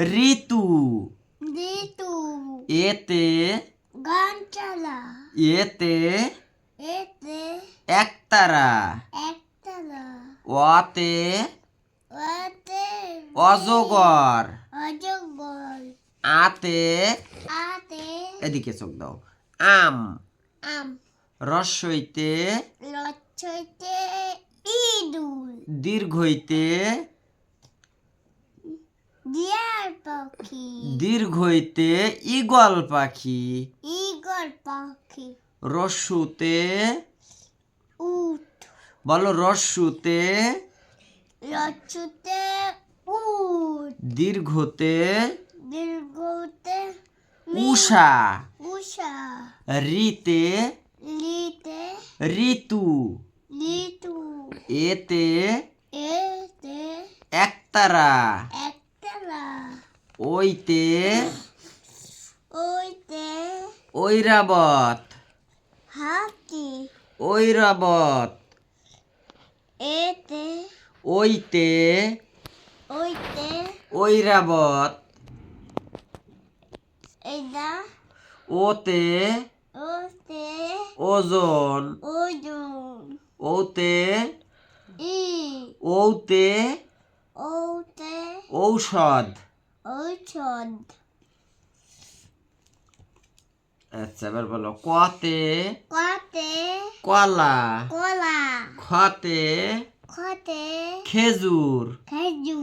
ঋতু। ঋতু। এতে গান চালা এতে এতে একতারা। একতলা অতে ওতে অজগর। অজগর। আতে আতে এদিকে চোখ দাও। আম। আম। রস্বইতে লচ্ছইতে ইঁদুর। দীর্ঘইতে ডিয়ার পাখি। দীর্ঘইতে ইগল পাখি। ইগল পাখি। রসুতে উট। বলো রস্যুতে লচ্ছুতে উট। দীর্ঘতে দীর্ঘতে উষা। উষা। রিতে লিতে ঋতু। ঋতু। এতে এতে একতারা। ওইতে ওইতে ঐরাবত হাতি। ঐরাবত এতে ওইতে ওইতে ঐরাবত এটা ওতে ওতে ওজন। ওজন। ওতে ই ওতে ওতে ঔষধ। ঔষধ আচ্ছা এবার বলো কতে কতে কলা কলা খতে খতে খেজুর? খেজুর।